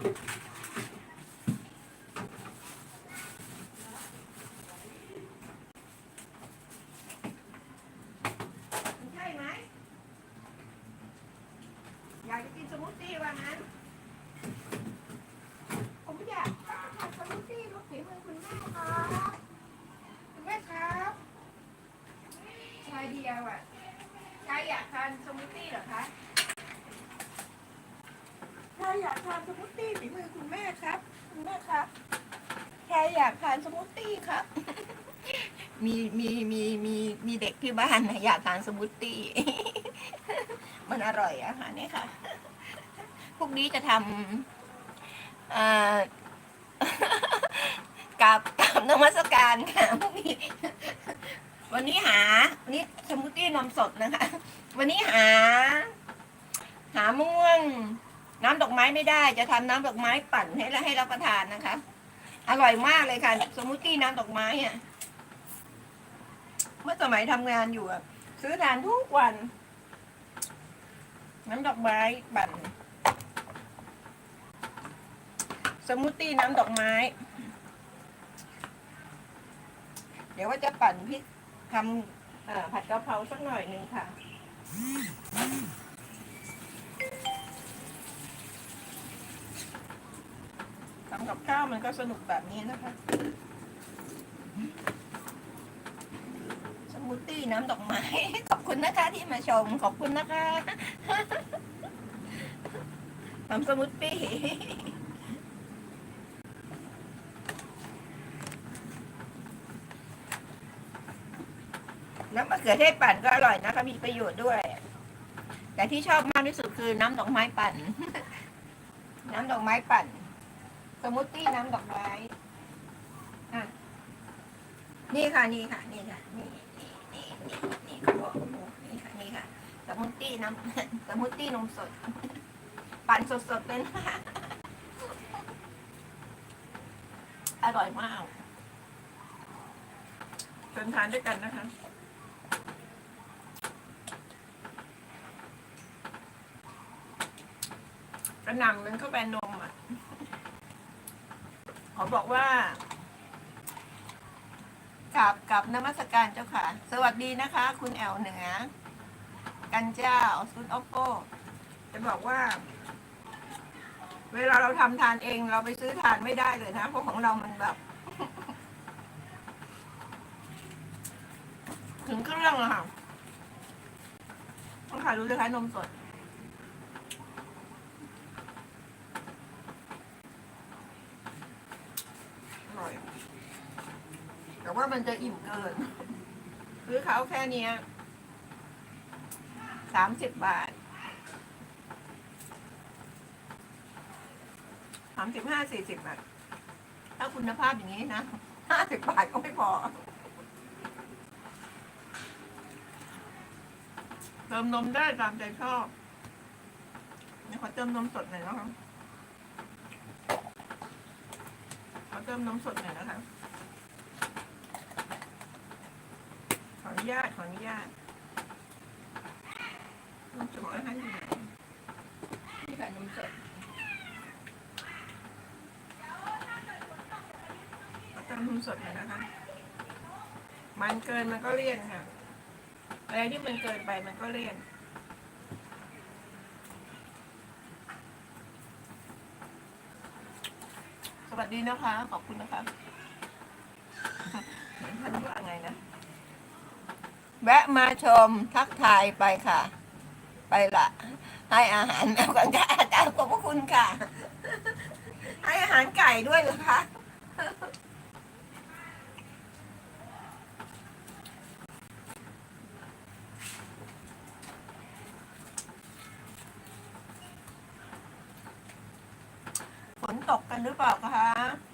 ใช่ไหม อยากจะกินสมูทตี้ว่างั้น ผมอยากทานสมูทตี้รสฝีมือคุณแม่ครับคุณแม่ครับชายเดียวอะชายอยากทานสมูทตี้เหรอคะ อยากทานสมูทตี้ฝีมือคุณแม่ครับ คุณแม่ครับชายอยากทานสมูทตี้ครับ มีมีมีมีมีเด็กที่บ้านนะอยากทานสมูทตี้ มันอร่อยอะค่ะนี่ค่ะ พวกนี้จะทำกับกับนมัสการค่ะพวกนี้วันนี้หาวันนี้สมูทตี้นมสดนะคะ วันนี้หา หาม่วง น้ำดอกไม้ไม่ได้ จะทำน้ำดอกไม้ปั่นให้แล้วให้รับประทานนะคะ อร่อยมากเลยค่ะ สมูทตี้น้ำดอกไม้อะเมื่อสมัยทำงานอยู่อะซื้อทานทุกวัน น้ำดอกไม้ปั่นสมูทตี้น้ำดอกไม้ เดี๋ยวว่าจะปั่นพริกทำผัดกะเพราสักหน่อยหนึ่งค่ะำกับข้าวมันก็สนุกแบบนี้นะคะสมูทตี้น้ำดอกไม้ ขอบคุณนะคะที่มาชม ขอบคุณนะคะทำสมูทตี้น้ำมะเขือเทศปั่นก็อร่อยนะคะ มีประโยชน์ด้วย แต่ที่ชอบมากที่สุดคือน้ำดอกไม้ปั่น น้ำดอกไม้ปั่น สมูทตี้น้ำดอกไม้อะนี่ค่ะนี่ค่ะนี่ค่ะนี่นี่นี่นี่นี่เขาบอกนี่ค่ะนี่ค่ะสมูทตี้น้ำสมูทตี้นมสด ปั่นสดๆเลยนะอร่อยมากเชิญทานด้วยกันนะคะกระหน่ำมันเข้าไปนมอะ อบอกว่ากับกับนมัสการเจ้าค่ะ สวัสดีนะคะ คุณแอลเหนือ กันเจ้าซุนออปโปจะบอกว่า เวลาเราทำทานเองเราไปซื้อทานไม่ได้เลยนะ เพราะของเรามันแบบ ถึงเครื่องอะค่ะต้องขายรู้เลยคล้นมสด อร่อย แต่ว่ามันจะอิ่มเกิน ซื้อเขาแค่เนี้ยสามสิบบาทสามสิบห้าสี่สิบบาท ถ้าคุณภาพอย่างนี้นะห้าสิบบาทก็ไม่พอ เติมนมได้ตามใจชอบนี่ขอเติมนมสดหน่อยนะคะขอเติมนมสดหน่อยนะคะ ขออ นุญาตขออนุญาตนมสดนะคะอยู่ไหนนี่ค่ะนมสดขอเติมนมสดหน่อยนะคะ มันเกินมันก็เลี่ยนค่ะอะไรที่มันเกินไปมันก็เลี่ยนสวัสดีนะคะ ขอบคุณนะคะเหมือนท่านว่าไงนะ แวะมาชมทักทายไปค่ะ ไปละให้อาหารแมวกันค่ะอาจารย์ขอบพระคุณค่ะ ให้อาหารไก่ด้วยเหรอคะฝนตกกันหรือเปล่าคะ